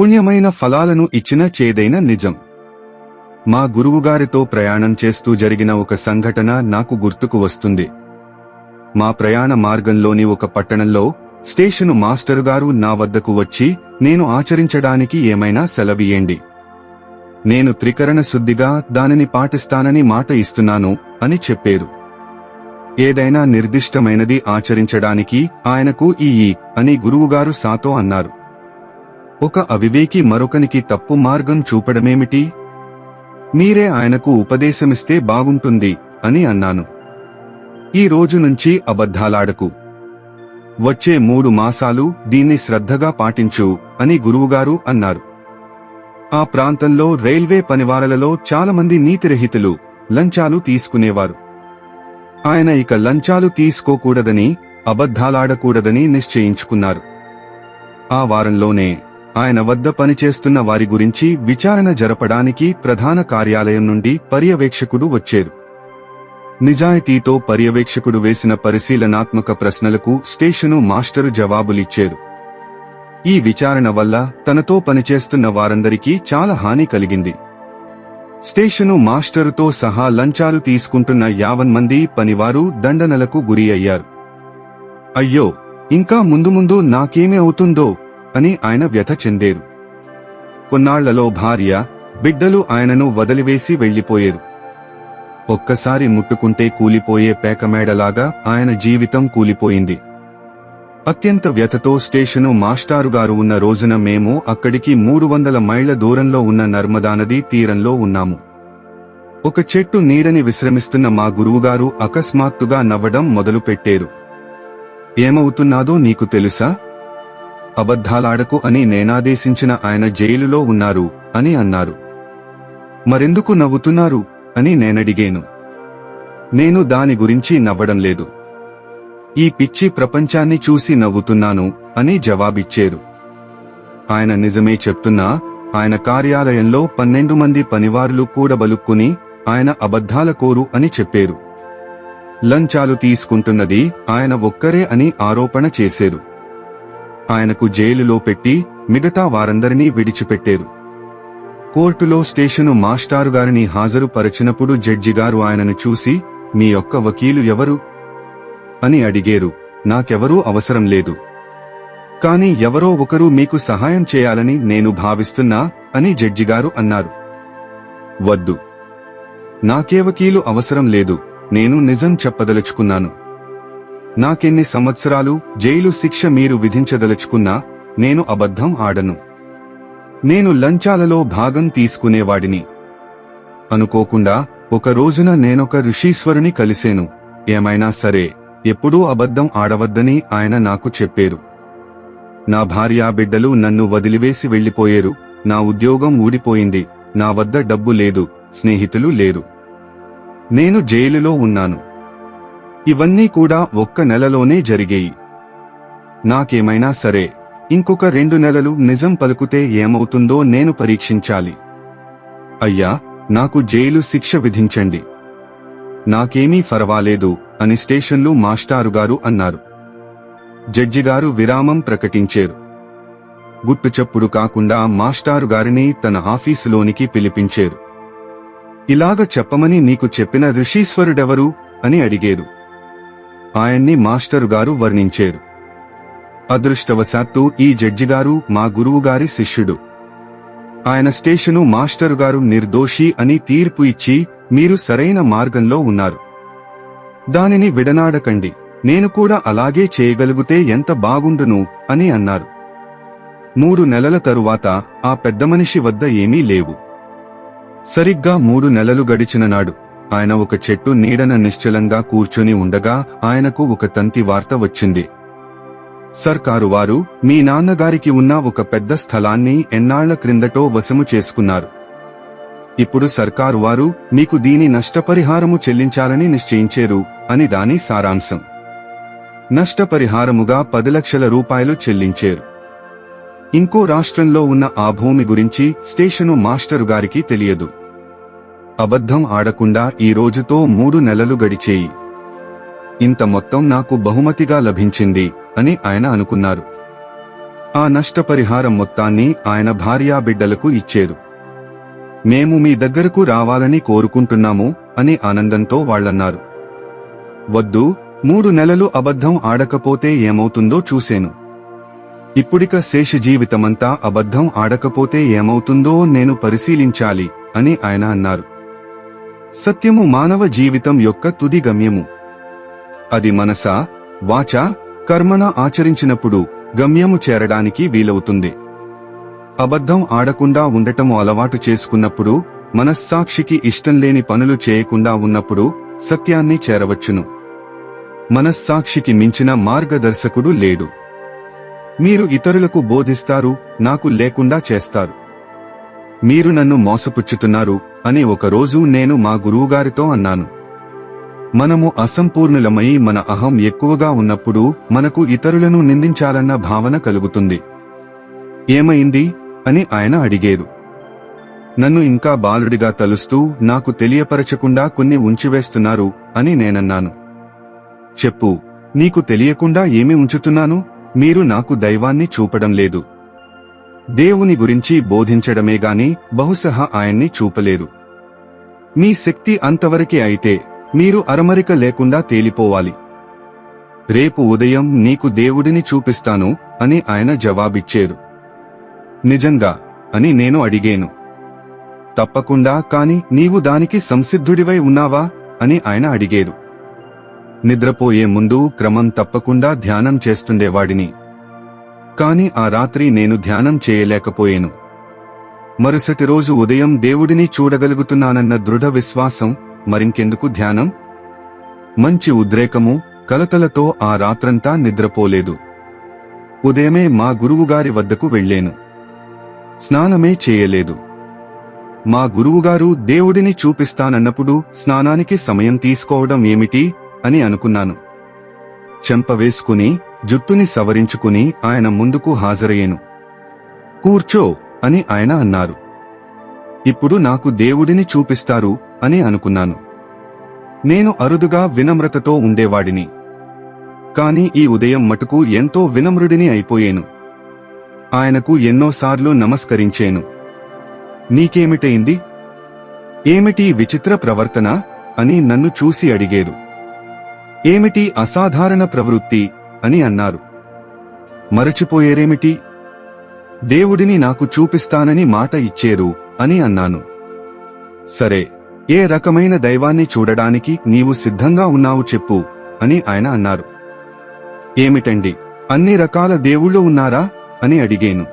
పుణ్యమైన ఫలాలను ఇచ్చిన చేదైన నిజం. మా గురువుగారితో ప్రయాణం చేస్తూ జరిగిన ఒక సంఘటన నాకు గుర్తుకు వస్తుంది. మా ప్రయాణ మార్గంలోని ఒక పట్టణంలో స్టేషను మాస్టరుగారు నా వద్దకు వచ్చి నేను ఆచరించడానికి ఏమైనా సెలవియండి నేను త్రికరణ శుద్ధిగా దానిని పాటిస్తానని మాట ఇస్తున్నాను అని చెప్పారు. ఏదైనా నిర్దిష్టమైనది ఆచరించడానికి ఆయనకు ఈ ఈ అని గురువుగారు సాతో అన్నారు. ఒక అవివేకి మరొకనికి తప్పు మార్గం చూపడమేమిటి? మీరే ఆయనకు ఉపదేశమిస్తే బాగుంటుంది అని అన్నాను. ఈ రోజు నుంచి అబద్ధాలాడకు. వచ్చే మూడు మాసాలు దీన్ని శ్రద్ధగా పాటించు అని గురువుగారు అన్నారు. ఆ ప్రాంతంలో రైల్వే పనివారలలో చాలామంది నీతిరహితులు లంచాలు తీసుకునేవారు. ఆయన ఇక లంచాలు తీసుకోకూడదని అబద్ధాలాడకూడదని నిశ్చయించుకున్నారు. ఆ వారంలోనే ఆయన వద్ద పనిచేస్తున్న వారి గురించి విచారణ జరపడానికి ప్రధాన కార్యాలయం నుండి పర్యవేక్షకుడు వచ్చారు. నిజాయితీతో పర్యవేక్షకుడు వేసిన పరిశీలనాత్మక ప్రశ్నలకు స్టేషను మాస్టరు జవాబులిచ్చారు. ఈ విచారణ వల్ల తనతో పనిచేస్తున్న వారందరికీ చాలా హాని కలిగింది. స్టేషను మాస్టరుతో సహా లంచాలు తీసుకుంటున్న యావన్ మంది పనివారు దండనలకు గురి అయ్యారు. అయ్యో ఇంకా ముందు ముందు నాకేమి అవుతుందో అని ఆయన వ్యథ చెందేరు. కొన్నాళ్ళలో భార్య బిడ్డలు ఆయనను వదిలివేసి వెళ్ళిపోయేరు ఒక్కసారి ముట్టుకుంటే కూలిపోయే పేకమేడలాగా ఆయన జీవితం కూలిపోయింది. అత్యంత వ్యథతో స్టేషను మాస్టారుగారు ఉన్న రోజున మేము అక్కడికి మూడు వందల మైళ్ళ దూరంలో ఉన్న నర్మదా నది తీరంలో ఉన్నాము. ఒక చెట్టు నీడని విశ్రమిస్తున్న మా గురువుగారు అకస్మాత్తుగా నవ్వడం మొదలుపెట్టారు. ఏమవుతున్నాదో నీకు తెలుసా? అబద్ధాలాడకు అని నేనాదేశించిన ఆయన జైలులో ఉన్నారు అని అన్నారు. మరెందుకు నవ్వుతున్నారు అని నేనడిగాను. నేను దాని గురించి నవ్వడం లేదు. ఈ పిచ్చి ప్రపంచాన్ని చూసి నవ్వుతున్నాను అని జవాబిచ్చారు. ఆయన నిజమే చెప్తున్నా ఆయన కార్యాలయంలో పన్నెండు మంది పనివారులు కూడబలుక్కుని ఆయన అబద్ధాల కోరు అని చెప్పారు. లంచాలు తీసుకుంటున్నది ఆయన ఒక్కరే అని ఆరోపణ చేశారు. ఆయనకు జైలులో పెట్టి మిగతా వారందరినీ విడిచిపెట్టారు. కోర్టులో స్టేషను మాస్టారు గారిని హాజరుపరచినప్పుడు జడ్జిగారు ఆయనను చూసి మీ యొక్క వకీలు ఎవరు అని అడిగేరు. నాకెవరూ అవసరం లేదు. కాని ఎవరో ఒకరు మీకు సహాయం చేయాలని నేను భావిస్తున్నా అని జడ్జిగారు అన్నారు. వద్దు. నాకే వకీలు అవసరం లేదు. నేను నిజం చెప్పదలుచుకున్నాను. నాకెన్ని సంవత్సరాలు జైలు శిక్ష మీరు విధించదలుచుకున్నా నేను అబద్ధం ఆడను. నేను లంచాలలో భాగం తీసుకునేవాడిని. అనుకోకుండా ఒక రోజున నేనొక ఋషీశ్వరుని కలిసేను. ఏమైనా సరే ఎప్పుడూ అబద్ధం ఆడవద్దని ఆయన నాకు చెప్పారు. నా భార్యా బిడ్డలు నన్ను వదిలివేసి వెళ్ళిపోయేరు నా ఉద్యోగం ఊడిపోయింది. నా వద్ద డబ్బు లేదు. స్నేహితులు లేరు. నేను జైలులో ఉన్నాను. ఇవన్నీ కూడా ఒక్క నెలలోనే జరిగాయి. నాకేమైనా సరే ఇంకొక రెండు నెలలు నిజం పలుకుతే ఏమవుతుందో నేను పరీక్షించాలి. అయ్యా నాకు జైలు శిక్ష విధించండి. నాకేమీ ఫరవాలేదు అని స్టేషన్లు మాస్టారుగారు అన్నారు. జడ్జిగారు విరామం ప్రకటించారు. గుట్టు చప్పుడు కాకుండా మాస్టారు గారిని తన ఆఫీసులోనికి పిలిపించారు. ఇలాగ చెప్పమని నీకు చెప్పిన ఋషీశ్వరుడెవరు? అని అడిగారు. ఆయన్ని మాస్టరు గారు వర్ణించారు. అదృష్టవశాత్తు ఈ జడ్జిగారు మా గురువుగారి శిష్యుడు. ఆయన స్టేషను మాస్టరు గారు నిర్దోషి అని తీర్పు ఇచ్చి మీరు సరైన మార్గంలో ఉన్నారు. దానిని విడనాడకండి. నేను కూడా అలాగే చేయగలిగితే ఎంత బాగుండును అని అన్నారు. మూడు నెలల తరువాత ఆ పెద్ద మనిషి వద్ద ఏమీ లేవు. సరిగ్గా మూడు నెలలు గడిచిన నాడు ఆయన ఒక చెట్టు నీడన నిశ్చలంగా కూర్చుని ఉండగా ఆయనకు ఒక తంతి వార్త వచ్చింది. సర్కారు వారు మీ నాన్నగారికి ఉన్న ఒక పెద్ద స్థలాన్ని ఎన్నాళ్ళ క్రిందటో వశము చేసుకున్నారు. ఇప్పుడు సర్కారు వారు మీకు దీని నష్టపరిహారము చెల్లించాలని నిశ్చయించారు అని దాని సారాంశం. నష్టపరిహారముగా పది లక్షల రూపాయలు చెల్లించారు. ఇంకో రాష్ట్రంలో ఉన్న ఆ భూమి గురించి స్టేషను మాస్టరు గారికి తెలియదు. అబద్ధం ఆడకుండా ఈ రోజుతో మూడు నెలలు గడిచేయి. ఇంత మొత్తం నాకు బహుమతిగా లభించింది అని ఆయన అనుకున్నారు. ఆ నష్టపరిహారం మొత్తాన్ని ఆయన భార్యాబిడ్డలకు ఇచ్చేరు. మేము మీ దగ్గరకు రావాలని కోరుకుంటున్నాము అని ఆనందంతో వాళ్ళన్నారు. వద్దు మూడు నెలలు అబద్ధం ఆడకపోతే ఏమవుతుందో చూసేను. ఇప్పుడిక శేష జీవితమంతా అబద్ధం ఆడకపోతే ఏమవుతుందో నేను పరిశీలించాలి అని ఆయన అన్నారు. సత్యము మానవ జీవితం యొక్క తుది గమ్యము. అది మనసా వాచ కర్మన ఆచరించినప్పుడు గమ్యము చేరడానికి వీలవుతుంది. అబద్ధం ఆడకుండా ఉండటము అలవాటు చేసుకున్నప్పుడు మనస్సాక్షికి ఇష్టం లేని పనులు చేయకుండా ఉన్నప్పుడు సత్యాన్ని చేరవచ్చును. మనస్సాక్షికి మించిన మార్గదర్శకుడు లేడు. మీరు ఇతరులకు బోధిస్తారు నాకు లేకుండా చేస్తారు. మీరు నన్ను మోసపుచ్చుతున్నారు అని ఒకరోజు నేను మా గురువుగారితో అన్నాను. మనము అసంపూర్ణులమై మన అహం ఎక్కువగా ఉన్నప్పుడు మనకు ఇతరులను నిందించాలన్న భావన కలుగుతుంది. ఏమైంది? అని ఆయన అడిగేరు. నన్ను ఇంకా బాలుడిగా తలుస్తూ నాకు తెలియపరచకుండా కొన్ని ఉంచివేస్తున్నారు అని నేనన్నాను. చెప్పు నీకు తెలియకుండా ఏమి ఉంచుతున్నాను? మీరు నాకు దైవాన్ని చూపడం లేదు. దేవుని గురించి బోధించడమే గాని బహుశః ఆయన్ని చూపలేరు. మీ శక్తి అంతవరకే అయితే మీరు అరమరిక లేకుండా తేలిపోవాలి. రేపు ఉదయం నీకు దేవుడిని చూపిస్తాను అని ఆయన జవాబిచ్చారు. నిజంగా అని నేను అడిగేను. తప్పకుండా కాని నీవు దానికి సంసిద్ధుడివై ఉన్నావా అని ఆయన అడిగేరు. నిద్రపోయే ముందు క్రమం తప్పకుండా ధ్యానం చేస్తుండేవాడిని. కాని ఆ రాత్రి నేను ధ్యానం చేయలేకపోయాను. మరుసటి రోజు ఉదయం దేవుడిని చూడగలుగుతున్నానన్న దృఢ విశ్వాసం మరింకెందుకు ధ్యానం? మంచి ఉద్రేకము కలతలతో ఆ రాత్రంతా నిద్రపోలేదు. ఉదయమే మా గురువుగారి వద్దకు వెళ్ళేను స్నానమే చేయలేదు. మా గురువుగారు దేవుడిని చూపిస్తానన్నప్పుడు స్నానానికి సమయం తీసుకోవడం ఏమిటి అని అనుకున్నాను. చెంప వేసుకుని జుట్టుని సవరించుకుని ఆయన ముందుకు హాజరయ్యేను. కూర్చో అని ఆయన అన్నారు. ఇప్పుడు నాకు దేవుడిని చూపిస్తారు అని అనుకున్నాను. నేను అరుదుగా వినమ్రతతో ఉండేవాడిని. కాని ఈ ఉదయం మటుకు ఎంతో వినమ్రుడిని అయిపోయేను. ఆయనకు ఎన్నోసార్లు నమస్కరించేను. నీకేమిటైంది ఏమిటి విచిత్ర ప్రవర్తన? అని నన్ను చూసి అడిగేరు. ఏమిటి అసాధారణ ప్రవృత్తి? అని అన్నారు. మరచిపోయేరేమిటి? దేవుడిని నాకు చూపిస్తానని మాట ఇచ్చేరు అని అన్నాను. సరే ఏ రకమైన దైవాన్ని చూడడానికి నీవు సిద్ధంగా ఉన్నావు చెప్పు అని ఆయన అన్నారు. ఏమిటండి అన్ని రకాల దేవుళ్ళు ఉన్నారా? అని అడిగాను.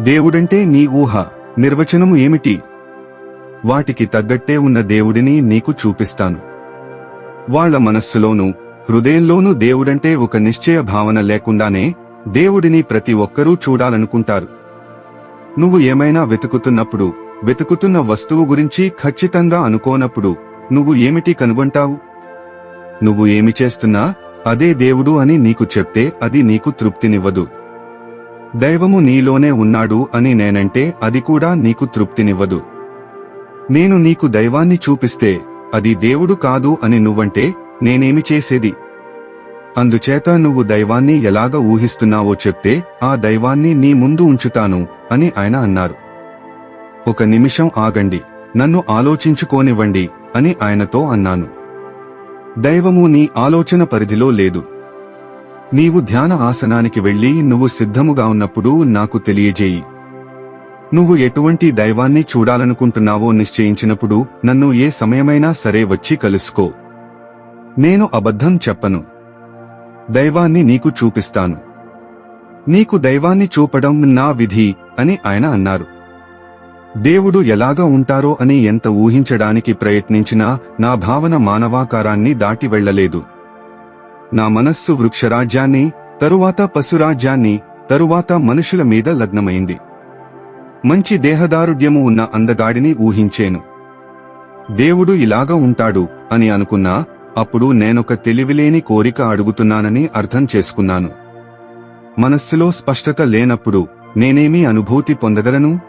దేవుడంటే నీ ఊహ నిర్వచనము ఏమిటి? వాటికి తగ్గట్టే ఉన్న దేవుడిని నీకు చూపిస్తాను. వాళ్ళ మనస్సులోనూ హృదయంలోనూ దేవుడంటే ఒక నిశ్చయ భావన లేకుండానే దేవుడిని ప్రతి ఒక్కరూ చూడాలనుకుంటారు. నువ్వు ఏమైనా వెతుకుతున్నప్పుడు వెతుకుతున్న వస్తువు గురించి ఖచ్చితంగా అనుకోనప్పుడు నువ్వు ఏమిటి కనుగొంటావు? నువ్వు ఏమి చేస్తున్నా అదే దేవుడు అని నీకు చెప్తే అది నీకు తృప్తినివ్వదు. దైవము నీలోనే ఉన్నాడు అని నేనంటే అది కూడా నీకు తృప్తినివ్వదు. నేను నీకు దైవాన్ని చూపిస్తే అది దేవుడు కాదు అని నువ్వంటే నేనేమి చేసేది? అందుచేత నువ్వు దైవాన్ని ఎలాగ ఊహిస్తున్నావో చెప్తే ఆ దైవాన్ని నీ ముందు ఉంచుతాను అని ఆయన అన్నారు. ఒక నిమిషం ఆగండి నన్ను ఆలోచించుకోనివ్వండి అని ఆయనతో అన్నాను. దైవము నీ ఆలోచన పరిధిలో లేదు. నీవు ధ్యాన ఆసనానికి వెళ్ళి నువ్వు సిద్ధముగా ఉన్నప్పుడు నాకు తెలియజేయి. నువ్వు ఎటువంటి దైవాన్ని చూడాలనుకుంటున్నావో నిశ్చయించినప్పుడు నన్ను ఏ సమయమైనా సరే వచ్చి కలుసుకో. నేను అబద్ధం చెప్పను. దైవాన్ని నీకు చూపిస్తాను. నీకు దైవాన్ని చూపడం నా విధి అని ఆయన అన్నారు. దేవుడు ఎలాగా ఉంటారో అని ఎంత ఊహించడానికి ప్రయత్నించినా నా భావన మానవాకారాన్ని దాటి వెళ్ళలేదు నా మనస్సు వృక్షరాజ్యాన్ని తరువాత పశురాజ్యాన్ని తరువాత మనుషుల మీద లగ్నమైంది. మంచి దేహదారుఢ్యము ఉన్న అందగాడిని ఊహించేను. దేవుడు ఇలాగా ఉంటాడు అని అనుకున్నా అప్పుడు నేనొక తెలివిలేని కోరిక అడుగుతున్నానని అర్థం చేసుకున్నాను. మనస్సులో స్పష్టత లేనప్పుడు నేనేమీ అనుభూతి పొందగలను?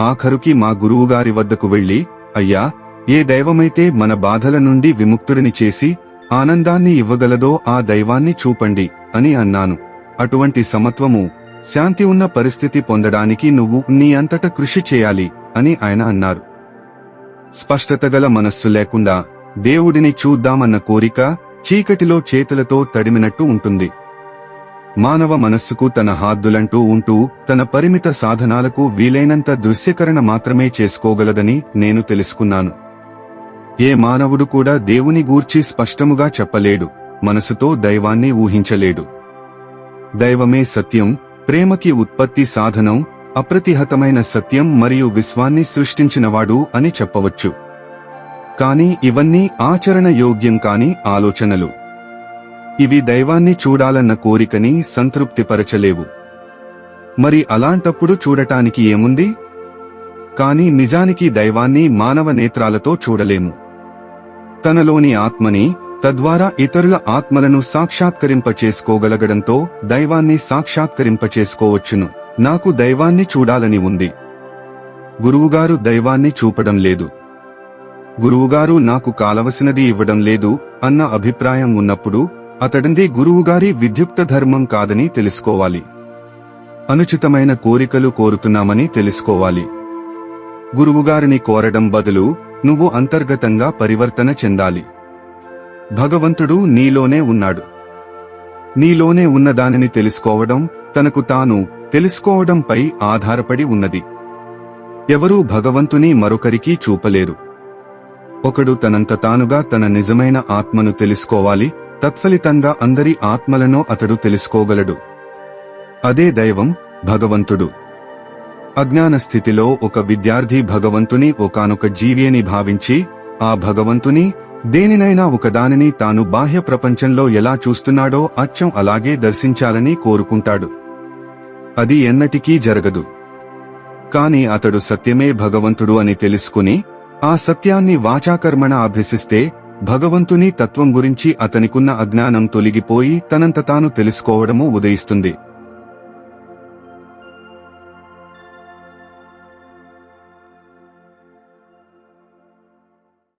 ఆఖరుకి మా గురువుగారి వద్దకు వెళ్ళి అయ్యా ఏ దైవమైతే మన బాధల నుండి విముక్తుడిని చేసి ఆనందాన్ని ఇవ్వగలదో ఆ దైవాన్ని చూపండి అని అన్నాను. అటువంటి సమత్వము శాంతి ఉన్న పరిస్థితి పొందడానికి నువ్వు నీ అంతట కృషి చేయాలి అని ఆయన అన్నారు. స్పష్టత గల మనస్సు లేకుండా దేవుడిని చూద్దామన్న కోరిక చీకటిలో చేతులతో తడిమినట్టు ఉంటుంది. మానవ మనస్సుకు తన హాద్దులంటూ ఉంటూ తన పరిమిత సాధనాలకు వీలైనంత దృశ్యకరణ మాత్రమే చేసుకోగలదని నేను తెలుసుకున్నాను. ఏ మానవుడు కూడా దేవుని గూర్చి స్పష్టముగా చెప్పలేడు మనసుతో దైవాన్ని ఊహించలేడు. దైవమే సత్యం ప్రేమకి ఉత్పత్తి సాధనం అప్రతిహతమైన సత్యం మరియు విశ్వాన్ని సృష్టించినవాడు అని చెప్పవచ్చు. కానీ ఇవన్నీ ఆచరణ యోగ్యం కాని ఆలోచనలు. ఇవి దైవాన్ని చూడాలన్న కోరికని సంతృప్తిపరచలేవు. మరి అలాంటప్పుడు చూడటానికి ఏముంది? కాని నిజానికి దైవాన్ని మానవ నేత్రాలతో చూడలేము. తనలోని ఆత్మని తద్వారా ఇతరుల ఆత్మలను సాక్షాత్కరింపచేసుకోగలగడంతో దైవాన్ని సాక్షాత్కరింపచేసుకోవచ్చును. నాకు దైవాన్ని చూడాలని ఉంది. గురువుగారు దైవాన్ని చూపడం లేదు. గురువుగారు నాకు కాలవసినది ఇవ్వడం లేదు అన్న అభిప్రాయం ఉన్నప్పుడు అతడింది గురువుగారి విద్యుక్త ధర్మం కాదని తెలుసుకోవాలి. అనుచితమైన కోరికలు కోరుతున్నామని తెలుసుకోవాలి. గురువుగారిని కోరడం బదులు నువ్వు అంతర్గతంగా పరివర్తన చెందాలి. భగవంతుడు నీలోనే ఉన్నాడు. నీలోనే ఉన్నదానిని తెలుసుకోవడం తనకు తాను తెలుసుకోవడంపై ఆధారపడి ఉన్నది. ఎవరూ భగవంతుని మరొకరికి చూపలేరు. ఒకడు తనంత తానుగా తన నిజమైన ఆత్మను తెలుసుకోవాలి తత్ఫలితంగా అందరి ఆత్మలను అతడు తెలుసుకోగలడు. అదే దైవం భగవంతుడు. అజ్ఞాన స్థితిలో ఒక విద్యార్థి భగవంతుని ఒకానొక జీవియని భావించి ఆ భగవంతుని దేనినైనా ఒకదానిని తాను బాహ్య ప్రపంచంలో ఎలా చూస్తున్నాడో అచ్చం అలాగే దర్శించాలని కోరుకుంటాడు. అది ఎన్నటికీ జరగదు. కాని అతడు సత్యమే భగవంతుడు అని తెలుసుకుని ఆ సత్యాన్ని వాచాకర్మణ అభ్యసిస్తే భగవంతుని తత్వం గురించి అతనికున్న అజ్ఞానం తొలగిపోయి తనంత తాను తెలుసుకోవడము ఉదయిస్తుంది.